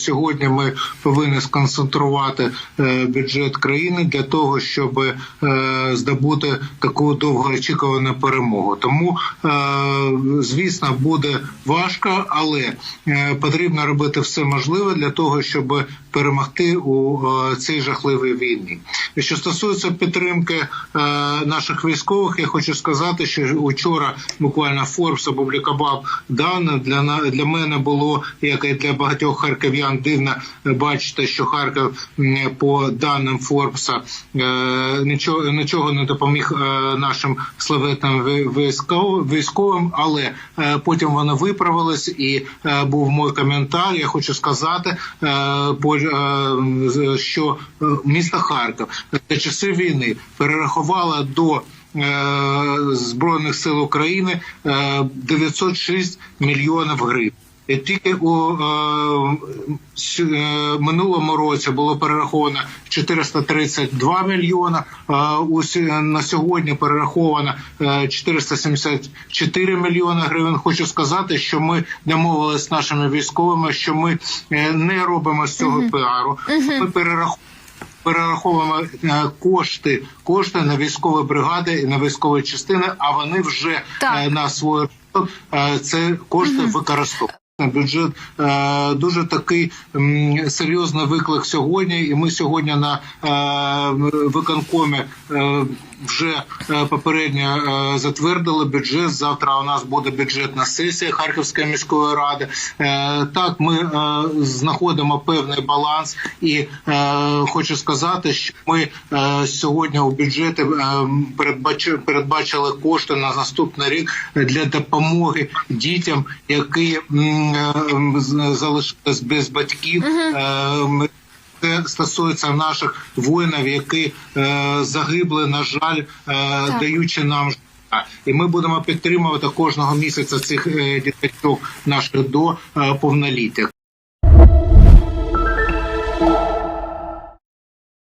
Сьогодні ми повинні сконцентрувати е, бюджет країни для того, щоб е, здобути таку довгоочікувану перемогу. Тому, е, звісно, буде важко, але потрібно робити все можливе для того, щоб перемогти у е, цій жахливій війні. Що стосується підтримки е, наших військових, я хочу сказати, що учора буквально Форбс опублікував дані. Для для мене було як і для багатьох харків'ян дивно бачити, що Харків по даним Форбса е, нічого нічого не допоміг нашим славетним ви- військовим, але потім вони виправились, і був мій коментар. Я хочу сказати, по- що міста місто Харків за часи війни перерахувало до е, збройних сил України е, 906 мільйонів гривень. І тільки у е, е, минулому році було перераховано 432 мільйона. Е, на сьогодні перераховано е, 474 мільйони гривень. Хочу сказати, що ми домовилися з нашими військовими, що ми е, не робимо з цього піару. Ми перераховуємо перераховуємо е, кошти, кошти на військові бригади і на військові частини, а вони вже Так. е, на свою е, це кошти використовують. Бюджет е, дуже такий серйозний виклик сьогодні, і ми сьогодні на е, виконкомі е, вже попередньо затвердили бюджет. Завтра у нас буде бюджетна сесія Харківської міської ради. Так, ми знаходимо певний баланс, і хочу сказати, що ми сьогодні у бюджеті передбачили, кошти на наступний рік для допомоги дітям, які залишились без батьків. Е, ми- це стосується наших воїнів, які е, загибли, на жаль, е, даючи нам життя. І ми будемо підтримувати кожного місяця цих е, дітей наших до е, повноліття.